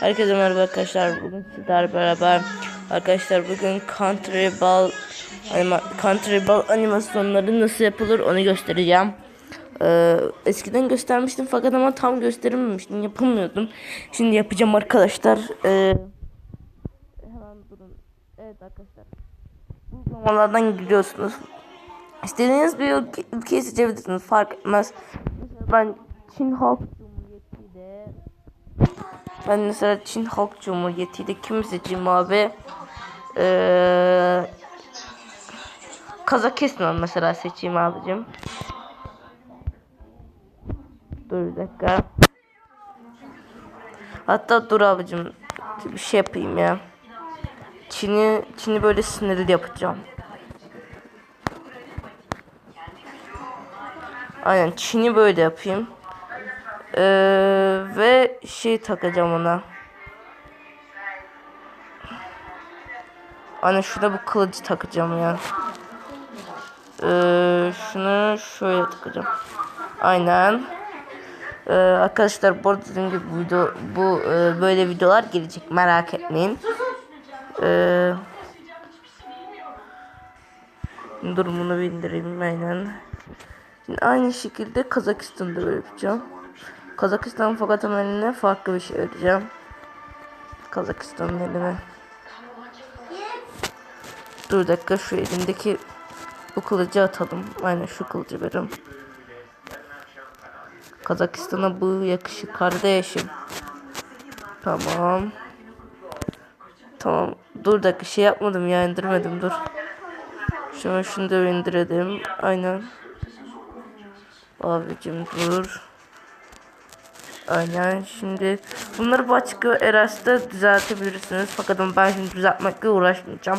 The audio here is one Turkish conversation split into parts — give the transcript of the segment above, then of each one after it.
Herkese merhaba arkadaşlar. Bugün sizlerle beraber arkadaşlar bugün Country Ball anima, Country Ball animasyonları nasıl yapılır onu göstereceğim. Ee, eskiden göstermiştim fakat ama tam gösterememiştim. Yapamıyordum. Şimdi yapacağım arkadaşlar. Ee, hemen durun. Evet arkadaşlar. Uygulamalardan giriyorsunuz. İstediğiniz bir ülke, ülkeyi seçebilirsiniz. Fark etmez. Mesela ben Çin Halk ben mesela Çin Halk Cumhuriyeti'yle kimi seçeyim abi? Ee, Kazakistan mesela seçeyim abicim. Dur bir dakika. Hatta dur abicim bir şey yapayım ya. Çin'i Çin'i böyle sinirli yapacağım. Aynen Çin'i böyle yapayım. Ee, ve şey takacağım ona. Aynen şurada bu kılıcı takacağım ya. Ee, şunu şöyle takacağım. Aynen. Ee, arkadaşlar bu arada dediğim gibi bu video bu e, böyle videolar gelecek merak etmeyin. Ee, durumunu bildireyim aynen. Şimdi aynı şekilde Kazakistan'da böyle yapacağım. Kazakistan fakat ama eline farklı bir şey vereceğim. Kazakistan'ın eline. Dur dakika şu elimdeki bu kılıcı atalım. Aynen şu kılıcı verim. Kazakistan'a bu yakışır kardeşim. Tamam. Tamam. Dur dakika şey yapmadım ya indirmedim dur. Şunu şunu da indirelim. Aynen. Abicim dur. Aynen şimdi bunları başka Eras'ta düzeltebilirsiniz. Fakat ben şimdi düzeltmekle uğraşmayacağım.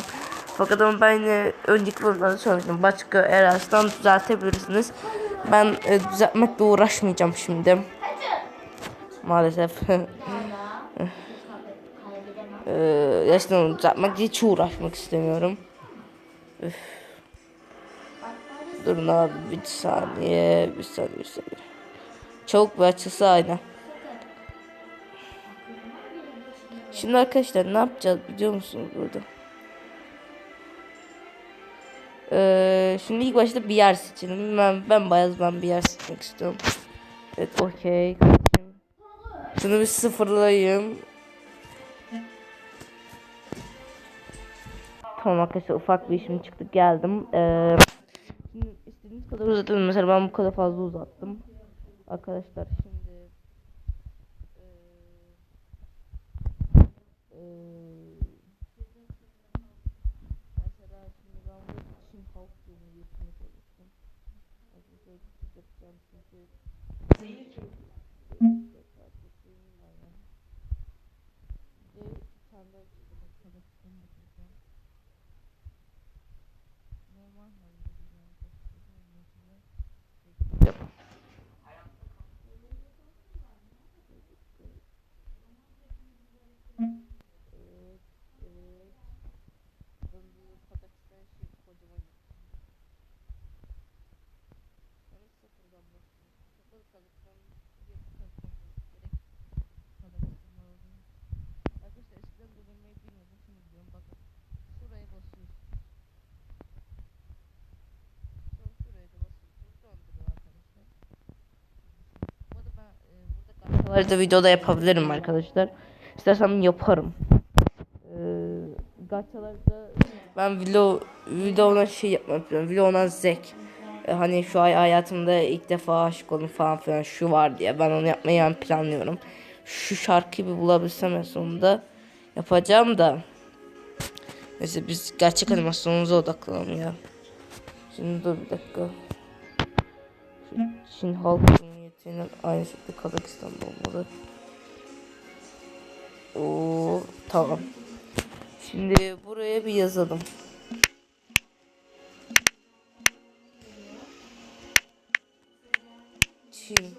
Fakat ben yine önceki bölümlerde söylemiştim. Başka Eras'tan düzeltebilirsiniz. Ben e, düzeltmekle uğraşmayacağım şimdi. Maalesef. e, gerçekten düzeltmek hiç uğraşmak istemiyorum. Üf. Durun abi bir saniye bir saniye bir saniye. Çabuk bir açısı aynen. Şimdi arkadaşlar ne yapacağız biliyor musunuz burada? Ee, şimdi ilk başta bir yer seçelim. Ben, ben bayaz ben bir yer seçmek istiyorum. Evet okey. Şunu bir sıfırlayayım. Tamam arkadaşlar ufak bir işim çıktı geldim. Ee, şimdi istediğiniz kadar uzatın. Mesela ben bu kadar fazla uzattım. Arkadaşlar şimdi eee, mesela şimdi ben bu Çin Halk Cumhuriyeti'ni seçtim. Arkadaşlar yapacağım çünkü Aynen. Bir de bir çizdim. Kazakistan'ı da çizeceğim. Normal halde bir yani Kazakistan'ın olmasını bekleyeceğim. Evet, evet. Ben bu Kazakistan şey kocaman yapacağım. Yani sıfırdan başlayayım. Sıfır Kazakistan bir Kazakistan gerek. Kazakistan lazım. Arkadaşlar eskiden durdurmayı bilmiyordum. Şimdi biliyorum bakın. Şuraya basıyorsunuz. Sonra şuraya da basıyorsunuz. Döndürüyor arkadaşlar. Bu arada ben e, burada gazetelerde videoda yapabilirim arkadaşlar. İstersem yaparım. Ee, gaçalarda ben vlog vloguna şey yapmak istiyorum. Vloguna zek. Ee, hani şu ay hayatımda ilk defa aşık oldum falan filan şu var diye ben onu yapmayı planlıyorum. Şu şarkıyı bir bulabilsem en sonunda yapacağım da. Neyse biz gerçek animasyonumuza odaklanalım ya. Şimdi dur bir dakika. Çin Halk Cumhuriyeti'nin aynı şekilde Kazakistan'da olmalı. Oo, tamam. Şimdi buraya bir yazalım. Çin.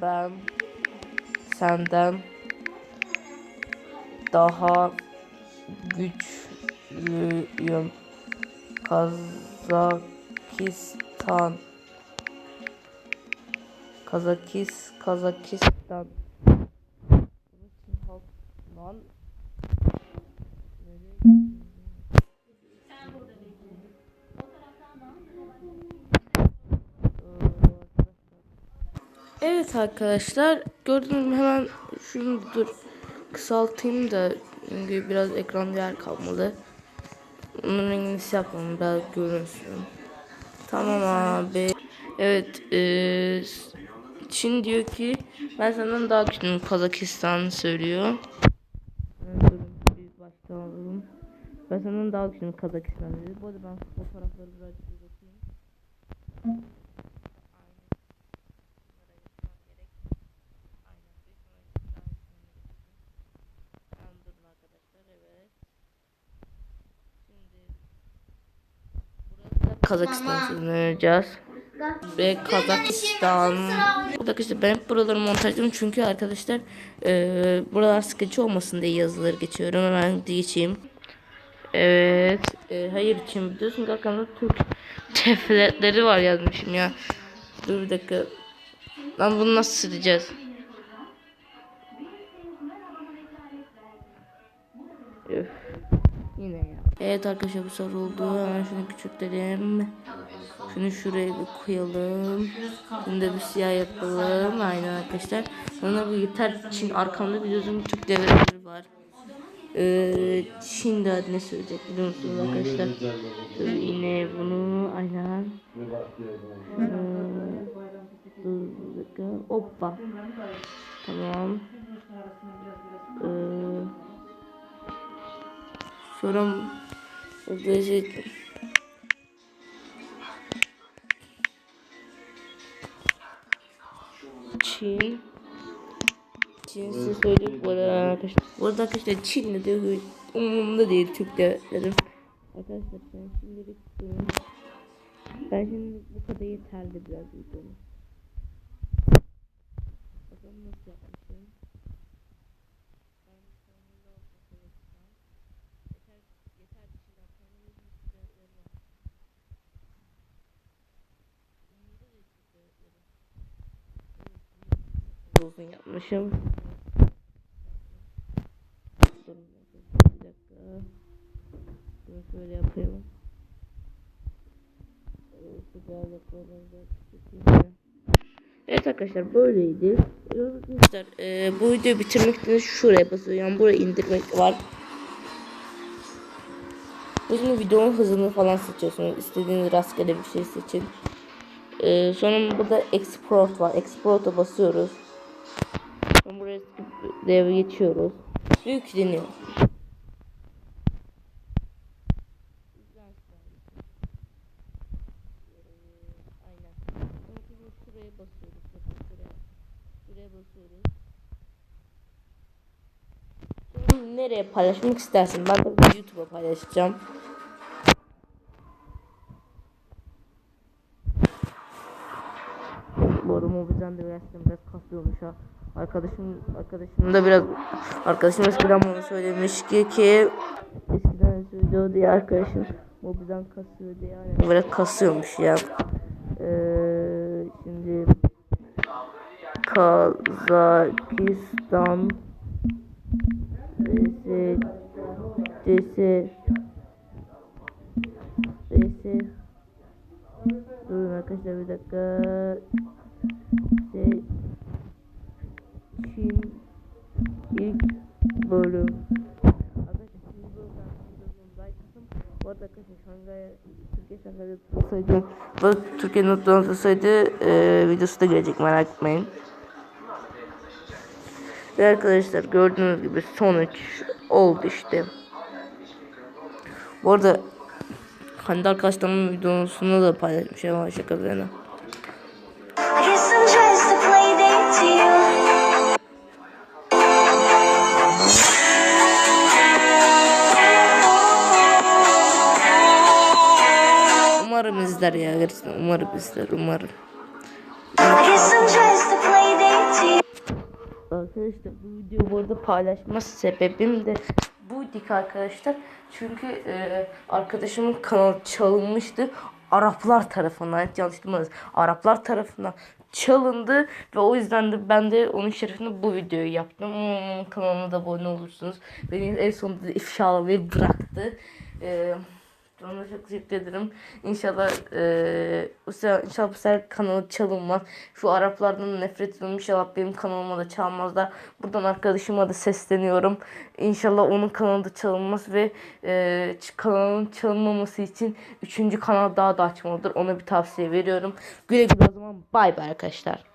Ben senden daha güçlüyüm. Kazakistan Kazakis, Kazakistan. Lan. Evet arkadaşlar gördüğünüz hemen şunu dur kısaltayım da çünkü biraz ekranda yer kalmalı. Bunun rengini siyah yapalım biraz görünsün. Tamam abi. Evet eee Çin diyor ki ben senden daha küçüğüm Kazakistan söylüyor. Alalım. Ben senden daha küçüğüm Kazakistan dedi. Bu arada ben fotoğrafları birazcık bir bakayım. Tamam durun arkadaşlar evet. Şimdi Kazakistan sınırlayacağız. Ve Kazakistan. Arkadaşlar ben buraları montajladım çünkü arkadaşlar eee buralar sıkıcı olmasın diye yazıları geçiyorum. Hemen geçeyim. Evet. eee, hayır için biliyorsun arkamda Türk tefletleri var yazmışım ya. Dur bir dakika. Lan bunu nasıl sileceğiz? Evet arkadaşlar bu soru oldu. Hemen şunu küçültelim. Şunu şuraya bir koyalım. Bunu da bir siyah yapalım. Aynen arkadaşlar. Sonra bu yeter. Çin arkamda biliyorsun Türk devletleri var. Ee, Çin de ne söyleyecek biliyor musunuz arkadaşlar? Şöyle yine bunu aynen. Ee, dur bir dakika. Hoppa. Tamam. Ee, sonra Böylece Çin Çin size söyleyeyim bu arada arkadaşlar. Bu arada arkadaşlar Çin ne diyor umurumda değil Türk devletlerim. Arkadaşlar ben şimdilik. Ben şimdi bu kadar yeterli biraz videom. Bakalım nasıl yapmışım. Ben sonunda olsa çalışsam. Yeter, yeter bir şeyler kendimiz Türk devletleri var. Umurumda değil Türk devletleri. Uzun yapmışım. Bir dakika. Şöyle yapayım. Evet arkadaşlar böyleydi. Arkadaşlar e, bu videoyu bitirmek için şuraya basıyor. Yani buraya indirmek var. Şimdi videonun hızını falan seçiyorsunuz. İstediğiniz rastgele bir şey seçin. E, sonra burada export var. Export'a basıyoruz. Sonra buraya dev geçiyoruz. Yükleniyor. Şuraya nereye paylaşmak istersin? Ben de YouTube'a paylaşacağım. Bu arada mobilden de gerçekten biraz kasıyormuş ha. Arkadaşım arkadaşım da biraz arkadaşım eskiden bana söylemiş ki ki eskiden söylüyordu ya arkadaşım mobilden kasıyor diye yani biraz kasıyormuş ya. Ee, şimdi Kazakistan Resi Resi Resi Durun arkadaşlar bir dakika Resi Çin ilk bölüm Arkadaşlar şimdi bu atın Bu arada arkadaşlar Şangay Türkiye Şangay'da tutulsaydı Bu Türkiye'nin notlarını tutulsaydı e, videosu da gelecek merak etmeyin Ve arkadaşlar gördüğünüz gibi sonuç oldu işte Bu arada Hande arkadaşlarımın videosunu da paylaşmış ama şaka bir yana izler ya gerçekten umarım izler umarım. Arkadaşlar bu videoyu bu arada paylaşma sebebim de buydu ki arkadaşlar. Çünkü e, arkadaşımın kanalı çalınmıştı. Araplar tarafından yanlış duymadınız. Araplar tarafından çalındı ve o yüzden de ben de onun şerefine bu videoyu yaptım. Hmm, kanalıma da abone olursunuz. Beni en sonunda ifşalamayı bıraktı. Ee, ona çok teşekkür ederim. İnşallah sefer, inşallah bu sefer kanalı çalınmaz. Şu Araplardan nefret ediyorum. İnşallah benim kanalıma da çalmazlar. Buradan arkadaşıma da sesleniyorum. İnşallah onun kanalı da çalınmaz ve eee kanalın çalınmaması için üçüncü kanal daha da açmalıdır. Ona bir tavsiye veriyorum. Güle güle o zaman bay bay arkadaşlar.